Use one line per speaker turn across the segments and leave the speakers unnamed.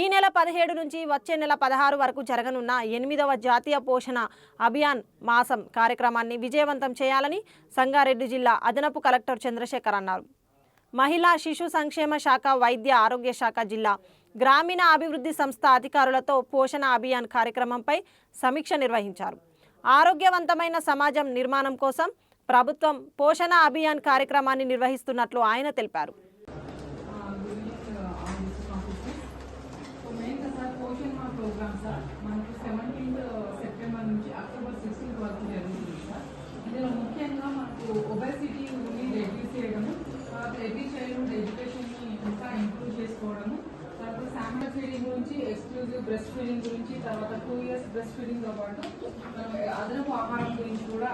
ఈ నెల పదిహేడు నుంచి వచ్చే నెల పదహారు వరకు జరగనున్న ఎనిమిదవ జాతీయ పోషణ అభియాన్ మాసం కార్యక్రమాన్ని విజయవంతం చేయాలని సంగారెడ్డి జిల్లా అదనపు కలెక్టర్ చంద్రశేఖర్ అన్నారు. మహిళా శిశు సంక్షేమ శాఖ వైద్య ఆరోగ్య శాఖ జిల్లా గ్రామీణ అభివృద్ధి సంస్థ అధికారులతో పోషణ అభియాన్ కార్యక్రమంపై సమీక్ష నిర్వహించారు. ఆరోగ్యవంతమైన సమాజం నిర్మాణం కోసం ప్రభుత్వం పోషణ అభియాన్ కార్యక్రమాన్ని నిర్వహిస్తున్నట్లు ఆయన తెలిపారు.
గురించి ఎక్స్క్లూజివ్ బ్రెస్ట్ ఫీడింగ్ గురించి తర్వాత టూ ఇయర్స్ బ్రెస్ట్ ఫీడింగ్తో పాటు మనం అదనపు ఆహారం గురించి కూడా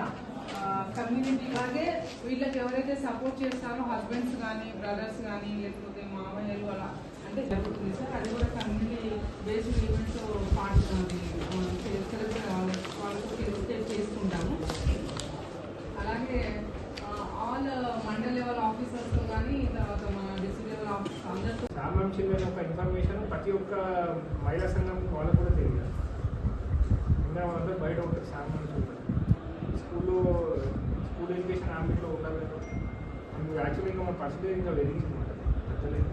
కమ్యూనిటీ లాగే వీళ్ళకి ఎవరైతే సపోర్ట్ చేస్తారో హస్బెండ్స్ కానీ బ్రదర్స్ కానీ లేకపోతే మామయ్యలు అలా అంటే జరుగుతుంది సార్. అది కూడా
సామాన్ ఒక ఇన్ఫర్మేషన్ ప్రతి ఒక్క మహిళా సంఘం వాళ్ళకు కూడా తెలియదు. ఇంకా వాళ్ళందరూ బయట ఉంటారు సామాన్ చిల్డ్రన్ స్కూల్లో స్కూల్ ఎడ్యుకేషన్ ఆంబిట్లో ఉండాలి అందుకు ఇంకా మన పర్సంటేజ్ ఇంకా వెలిగించమాట పెద్దలేదు